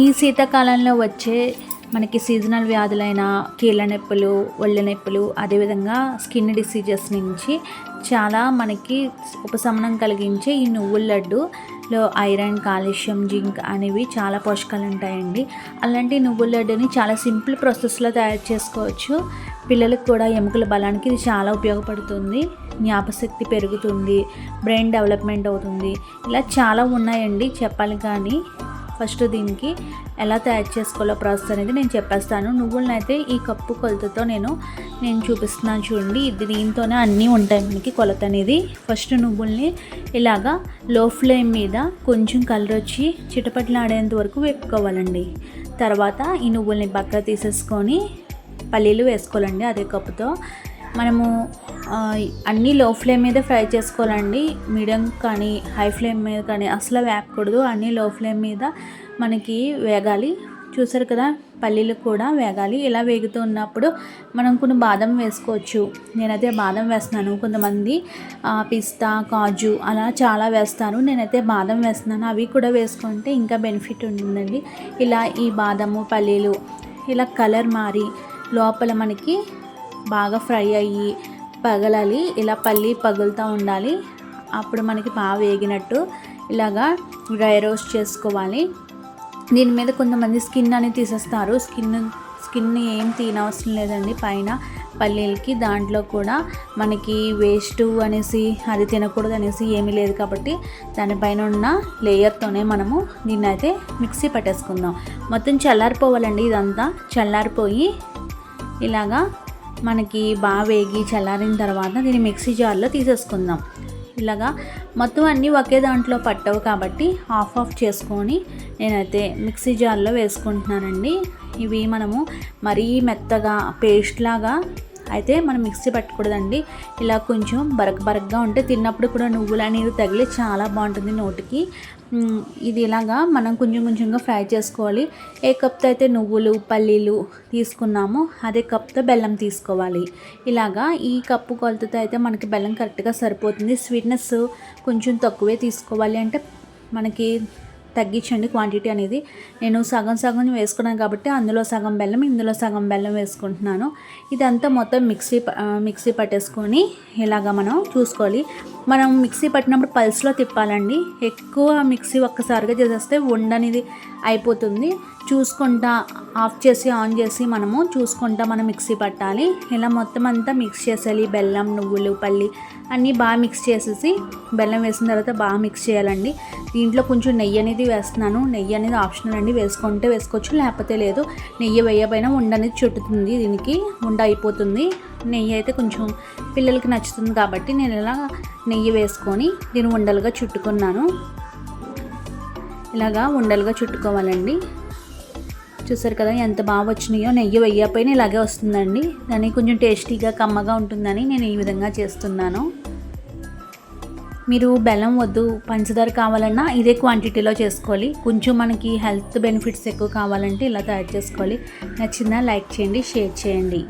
ఈ శీతాకాలంలో వచ్చే మనకి సీజనల్ వ్యాధులైన కీళ్ళ నొప్పులు ఒళ్ళ నొప్పులు అదేవిధంగా స్కిన్ డిసీజెస్ నుంచి చాలా మనకి ఉపశమనం కలిగించే ఈ నువ్వుల లడ్డులో ఐరన్ కాల్షియం జింక్ అనేవి చాలా పోషకాలు ఉంటాయండి. అలాంటి నువ్వుల లడ్డుని చాలా సింపుల్ ప్రాసెస్లో తయారు చేసుకోవచ్చు. పిల్లలకు కూడా ఎముకల బలానికి ఇది చాలా ఉపయోగపడుతుంది. జ్ఞాపశక్తి పెరుగుతుంది బ్రెయిన్ డెవలప్మెంట్ అవుతుంది. ఇలా చాలా ఉన్నాయండి చెప్పాలి కానీ ఫస్ట్ దీనికి ఎలా తయారు చేసుకోవాలో ప్రాసెస్ అనేది నేను చెప్పేస్తాను. నువ్వులను అయితే ఈ కప్పు కొలతతో నేను నేను చూపిస్తున్నాను చూడండి. ఇది దీంతోనే అన్నీ ఉంటాయి మనకి కొలత అనేది. ఫస్ట్ నువ్వుల్ని ఇలాగా లో ఫ్లేమ్ మీద కొంచెం కలర్ వచ్చి చిటపట్లాడేంత వరకు వేపుకోవాలండి. తర్వాత ఈ నువ్వుల్ని పక్క తీసేసుకొని పల్లీలు వేసుకోవాలండి అదే కప్పుతో. మనము అన్నీ లో ఫ్లేమ్ మీద ఫ్రై చేసుకోవాలండి. మీడియం కానీ హై ఫ్లేమ్ మీద కానీ అసలు వేపకూడదు. అన్నీ లో ఫ్లేమ్ మీద మనకి వేగాలి. చూసారు కదా పల్లీలు కూడా వేగాలి. ఇలా వేగుతూ ఉన్నప్పుడు మనం కొన్ని బాదం వేసుకోవచ్చు. నేనైతే బాదం వేస్తున్నాను. కొంతమంది పిస్తా కాజు అలా చాలా వేస్తాను నేనైతే బాదం వేస్తున్నాను. అవి కూడా వేసుకుంటే ఇంకా బెనిఫిట్ ఉంటుందండి. ఇలా ఈ బాదము పల్లీలు ఇలా కలర్ మారి లోపల మనకి బాగా ఫ్రై అయ్యి పగలాలి ఇలా పల్లి పగులుతూ ఉండాలి. అప్పుడు మనకి బాగా వేగినట్టు ఇలాగా డ్రై రోస్ట్ చేసుకోవాలి. దీని మీద కొంతమంది స్కిన్ అని తీసేస్తారు. స్కిన్ స్కిన్ ఏం తినవసరం లేదండి. పైన పల్లీలకి దాంట్లో కూడా మనకి వేస్ట్ అనేసి అది తినకూడదు అనేసి ఏమీ లేదు కాబట్టి దానిపైన ఉన్న లేయర్తోనే మనము దీన్ని అయితే మిక్సీ పట్టేసుకుందాం. మొత్తం చల్లారిపోవాలండి ఇదంతా. చల్లారిపోయి ఇలాగా మనకి బాగా వేగి చల్లారిన తర్వాత దీన్ని మిక్సీ జార్లో తీసేసుకుందాం. ఇలాగా మొత్తం అన్నీ ఒకే దాంట్లో పట్టవు కాబట్టి ఆఫ్ ఆఫ్ చేసుకొని నేనైతే మిక్సీ జార్లో వేసుకుంటున్నానండి. ఇవి మనము మరీ మెత్తగా పేస్ట్ లాగా అయితే మనం మిక్సీ పట్టకూడదండి. ఇలా కొంచెం బరక్ బరక్గా ఉంటే తిన్నప్పుడు కూడా నువ్వులు అనేది తగిలి చాలా బాగుంటుంది నోటికి. ఇది ఇలాగా మనం కొంచెం కొంచెంగా ఫ్రై చేసుకోవాలి. ఏ కప్తో అయితే నువ్వులు పల్లీలు తీసుకున్నామో అదే కప్తో బెల్లం తీసుకోవాలి. ఇలాగా ఈ కప్పు కొలతతో అయితే మనకి బెల్లం కరెక్ట్గా సరిపోతుంది. స్వీట్నెస్ కొంచెం తక్కువే తీసుకోవాలి. అంటే మనకి తగ్గించండి క్వాంటిటీ అనేది. నేను సగం సగం వేసుకున్నాను కాబట్టి అందులో సగం బెల్లం ఇందులో సగం బెల్లం వేసుకుంటున్నాను. ఇదంతా మొత్తం మిక్సీ ప- మిక్సీ పట్టేసుకొని ఇలాగా మనం చూసుకోవాలి. మనం మిక్సీ పట్టినప్పుడు పల్స్లో తిప్పాలండి. ఎక్కువ మిక్సీ ఒక్కసారిగా చేసేస్తే ఉండనిది అయిపోతుంది. చూసుకుంటా ఆఫ్ చేసి ఆన్ చేసి మనము చూసుకుంటా మనం మిక్సీ పట్టాలి. ఇలా మొత్తం అంతా మిక్స్ చేసేయాలి. బెల్లం నువ్వులు పల్లి అన్నీ బాగా మిక్స్ చేసేసి బెల్లం వేసిన తర్వాత బాగా మిక్స్ చేయాలండి. దీంట్లో కొంచెం నెయ్యి అనేది వేస్తున్నాను. నెయ్యి అనేది ఆప్షనల్ అండి. వేసుకుంటే వేసుకోవచ్చు లేకపోతే లేదు. నెయ్యి వేయబోయినా ఉండ అనేది చుట్టుతుంది దీనికి. ఉండ అయిపోతుంది. నెయ్యి అయితే కొంచెం పిల్లలకి నచ్చుతుంది కాబట్టి నేను ఇలా నెయ్యి వేసుకొని దీన్ని ఉండలుగా చుట్టుకున్నాను. ఇలాగా ఉండలుగా చుట్టుకోవాలండి. చూసారు కదా ఎంత బాగా వచ్చినాయో నెయ్యి వెయ్యపోయినా ఇలాగే వస్తుందండి. దాన్ని కొంచెం టేస్టీగా కమ్మగా ఉంటుందని నేను ఈ విధంగా చేస్తున్నాను. మీరు బెల్లం వద్దు పంచదార కావాలన్నా ఇదే క్వాంటిటీలో చేసుకోవాలి. కొంచెం మనకి హెల్త్ బెనిఫిట్స్ ఎక్కువ కావాలంటే ఇలా తయారు చేసుకోవాలి. నచ్చిందా లైక్ చేయండి షేర్ చేయండి.